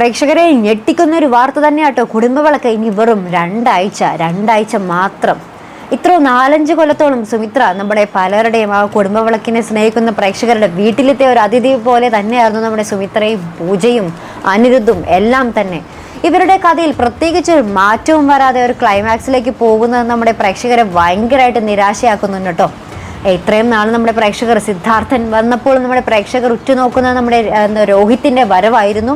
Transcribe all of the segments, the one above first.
പ്രേക്ഷകരെ ഞെട്ടിക്കുന്ന ഒരു വാർത്ത തന്നെ തന്നെയാട്ടോ. കുടുംബവിളക്ക് ഇനി വെറും രണ്ടാഴ്ച രണ്ടാഴ്ച മാത്രം. ഇത്ര നാലഞ്ച് കൊല്ലത്തോളം സുമിത്ര നമ്മുടെ പലരുടെയും ആ കുടുംബവിളക്കിനെ സ്നേഹിക്കുന്ന പ്രേക്ഷകരുടെ വീട്ടിലത്തെ ഒരു അതിഥി പോലെ തന്നെയായിരുന്നു നമ്മുടെ സുമിത്രയും പൂജയും അനിരുദ്ധും എല്ലാം തന്നെ. ഇവരുടെ കഥയിൽ പ്രത്യേകിച്ച് ഒരു മാറ്റവും വരാതെ ഒരു ക്ലൈമാക്സിലേക്ക് പോകുന്നത് നമ്മുടെ പ്രേക്ഷകരെ ഭയങ്കരമായിട്ട് നിരാശയാക്കുന്നുണ്ട് കേട്ടോ. ഇത്രയും നാൾ നമ്മുടെ പ്രേക്ഷകർ സിദ്ധാർത്ഥൻ വന്നപ്പോൾ നമ്മുടെ പ്രേക്ഷകർ ഉറ്റുനോക്കുന്നത് നമ്മുടെ എന്താ, രോഹിത്തിന്റെ വരവായിരുന്നു.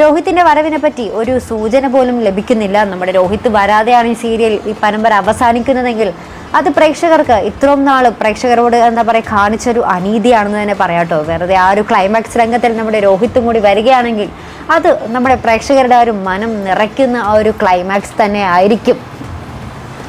രോഹിത്തിന്റെ വരവിനെ പറ്റി ഒരു സൂചന പോലും ലഭിക്കുന്നില്ല. നമ്മുടെ രോഹിത് വരാതെയാണ് ഈ സീരിയൽ ഈ പരമ്പര അവസാനിക്കുന്നതെങ്കിൽ അത് പ്രേക്ഷകർക്ക് ഇത്രയും നാൾ പ്രേക്ഷകരോട് എന്താ പറയുക കാണിച്ചൊരു അനീതിയാണെന്ന് തന്നെ പറയാട്ടോ. വെറുതെ ആ ഒരു ക്ലൈമാക്സ് രംഗത്തിൽ നമ്മുടെ രോഹിത്തും കൂടി വരികയാണെങ്കിൽ അത് നമ്മുടെ പ്രേക്ഷകരുടെ ഒരു മനം നിറയ്ക്കുന്ന ആ ഒരു ക്ലൈമാക്സ് തന്നെ ആയിരിക്കും.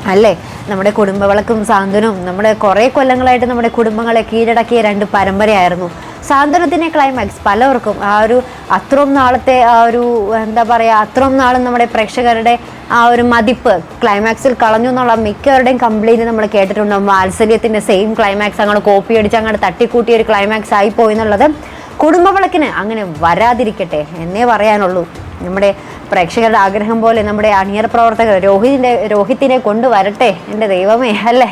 അല്ലേ? നമ്മുടെ കുടുംബവിളക്കും സാന്ത്വനവും നമ്മുടെ കുറേ കൊല്ലങ്ങളായിട്ട് നമ്മുടെ കുടുംബങ്ങളെ കീഴടക്കിയ രണ്ട് പരമ്പരയായിരുന്നു. സാന്ത്വനത്തിന്റെ ക്ലൈമാക്സ് പലവർക്കും ആ ഒരു അത്രയും നാളത്തെ ആ ഒരു എന്താ പറയുക അത്രയും നാളും നമ്മുടെ പ്രേക്ഷകരുടെ ആ ഒരു മതിപ്പ് ക്ലൈമാക്സിൽ കളഞ്ഞു എന്നുള്ള മിക്കവരുടെയും കംപ്ലൈന്റ് നമ്മൾ കേട്ടിട്ടുണ്ട്. വാത്സല്യത്തിന്റെ സെയിം ക്ലൈമാക്സ് അങ്ങോട്ട് കോപ്പി അടിച്ച് അങ്ങോട്ട് തട്ടിക്കൂട്ടിയ ഒരു ക്ലൈമാക്സ് ആയിപ്പോയി എന്നുള്ളത് കുടുംബവിളക്കിന് അങ്ങനെ വരാതിരിക്കട്ടെ എന്നേ പറയാനുള്ളൂ. നമ്മുടെ പ്രേക്ഷകരുടെ ആഗ്രഹം പോലെ നമ്മുടെ അണിയർ പ്രവർത്തകർ രോഹിതിന്റെ രോഹിത്തിനെ കൊണ്ടുവരട്ടെ എന്റെ ദൈവമേ അല്ലേ?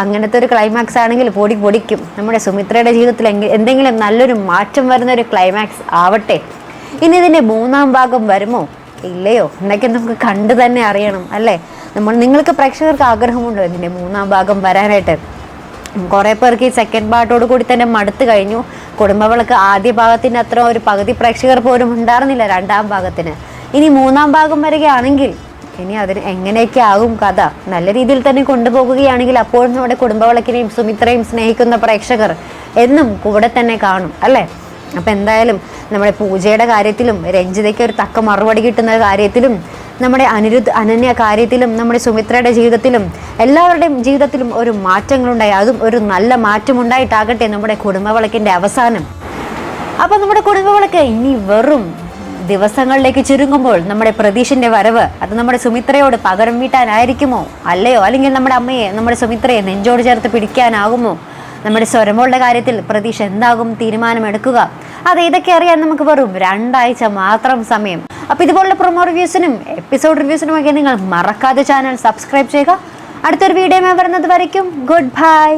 അങ്ങനത്തെ ഒരു ക്ലൈമാക്സ് ആണെങ്കിൽ പൊടി പൊടിക്കും. നമ്മുടെ സുമിത്രയുടെ ജീവിതത്തിൽ എന്തെങ്കിലും നല്ലൊരു മാറ്റം വരുന്ന ഒരു ക്ലൈമാക്സ് ആവട്ടെ. ഇനി ഇതിന്റെ മൂന്നാം ഭാഗം വരുമോ? ഇല്ലയോ? എന്നൊക്കെ നമുക്ക് കണ്ടു തന്നെ അറിയണം അല്ലേ? നമ്മൾ നിങ്ങൾക്ക് പ്രേക്ഷകർക്ക് ആഗ്രഹമുണ്ടോ ഇതിന്റെ മൂന്നാം ഭാഗം വരാനായിട്ട്? കുറേ പേർക്ക് ഈ സെക്കൻഡ് പാർട്ടോട് കൂടി തന്നെ മടുത്തു കഴിഞ്ഞു. കുടുംബവിളക്ക് ആദ്യ ഭാഗത്തിന്റെ അത്ര ഒരു പകുതി പ്രേക്ഷകർ പോലും ഉണ്ടായിരുന്നില്ല രണ്ടാം ഭാഗത്തിന്. ഇനി മൂന്നാം ഭാഗം വരികയാണെങ്കിൽ ഇനി അതിന് എങ്ങനെയൊക്കെ ആകും കഥ? നല്ല രീതിയിൽ തന്നെ കൊണ്ടുപോകുകയാണെങ്കിൽ അപ്പോഴും നമ്മുടെ കുടുംബവിളക്കിനെയും സുമിത്രയും സ്നേഹിക്കുന്ന പ്രേക്ഷകർ എന്നും കൂടെ തന്നെ കാണും അല്ലേ? അപ്പം എന്തായാലും നമ്മുടെ പൂജയുടെ കാര്യത്തിലും രഞ്ജിതയ്ക്ക് ഒരു തക്ക മറുപടി കിട്ടുന്ന കാര്യത്തിലും നമ്മുടെ അനിരുദ്ധ അനന്യ കാര്യത്തിലും നമ്മുടെ സുമിത്രയുടെ ജീവിതത്തിലും എല്ലാവരുടെയും ജീവിതത്തിലും ഒരു മാറ്റങ്ങളുണ്ടായി. അതും ഒരു നല്ല മാറ്റമുണ്ടായിട്ടാകട്ടെ നമ്മുടെ കുടുംബവിളക്കിന്റെ അവസാനം. അപ്പോൾ നമ്മുടെ കുടുംബവിളക്ക് ഇനി വെറും ദിവസങ്ങളിലേക്ക് ചുരുങ്ങുമ്പോൾ നമ്മുടെ പ്രതീഷിന്റെ വരവ് അത് നമ്മുടെ സുമിത്രയോട് പകരം വീട്ടാനായിരിക്കുമോ? അല്ലയോ? അല്ലെങ്കിൽ നമ്മുടെ അമ്മയെ നമ്മുടെ സുമിത്രയെ നെഞ്ചോട് ചേർത്ത് പിടിക്കാനാകുമോ? നമ്മുടെ സ്വരമോളുടെ കാര്യത്തിൽ പ്രതീക്ഷ എന്താകും തീരുമാനമെടുക്കുക? അത് ഇതൊക്കെ അറിയാൻ നമുക്ക് വെറും രണ്ടാഴ്ച മാത്രം സമയം. അപ്പോൾ ഇതുപോലുള്ള പ്രൊമോ റിവ്യൂസിനും എപ്പിസോഡ് റിവ്യൂസിനും റിവ്യൂസിനുമൊക്കെ നിങ്ങൾ മറക്കാതെ ചാനൽ സബ്സ്ക്രൈബ് ചെയ്യുക. അടുത്തൊരു വീഡിയോ വരുന്നത് വരയ്ക്കും. Good bye